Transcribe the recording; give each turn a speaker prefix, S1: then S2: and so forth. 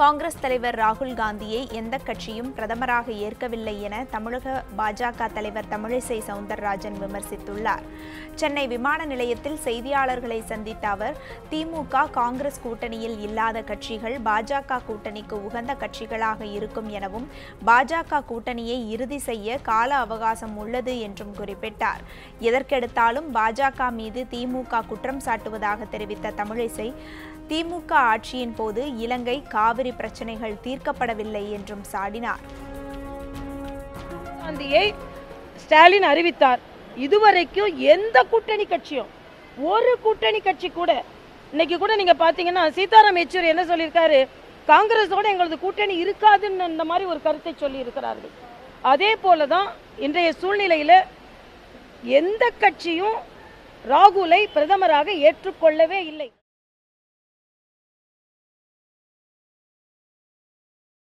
S1: காங்கிரஸ் தலைவர் ராகுல் காந்தியை எந்த கட்சியும் பிரதமராக ஏற்கவில்லை என தமிழக பாஜக தலைவர் தமிழிசை சவுந்தரராஜன் விமர்சித்துள்ளார். சென்னை விமான நிலையத்தில் செய்தியாளர்களை சந்தித்த அவர் திமுக காங்கிரஸ் கூட்டணியில் இல்லாத கட்சிகள் பாஜக கூட்டணிக்கு உகந்த கட்சிகளாக இருக்கும் எனவும் பாஜக கூட்டணியை இறுதி செய்ய கால அவகாசம் உள்ளது என்றும் குறிப்பிட்டார். எதற்கெடுத்தாலும் பாஜக மீது திமுக குற்றம் சாட்டுவதாக தெரிவித்த தமிழிசை திமுக ஆட்சியின் போது இலங்கை காவிரி பிரச்சனைகள் தீர்க்கப்படவில்லை என்றும் சாடினார்.
S2: காந்தியை ஸ்டாலின் அறிவித்தார். இதுவரைக்கும் எந்த கூட்டணி கட்சியும் ஒரு கூட்டணி கட்சி கூட இன்னைக்கு கூட நீங்க பாத்தீங்கன்னா சீதாராம் யெச்சூரி என்ன சொல்லியிருக்காரு? காங்கிரஸோட எங்களது கூட்டணி இருக்காதுன்னு இந்த மாதிரி ஒரு கருத்தை சொல்லி இருக்கிறார்கள் அதே போலதான் இன்றைய சூழ்நிலையில எந்த கட்சியும் ராகுலை பிரதமராக ஏற்றுக்கொள்ளவே இல்லை.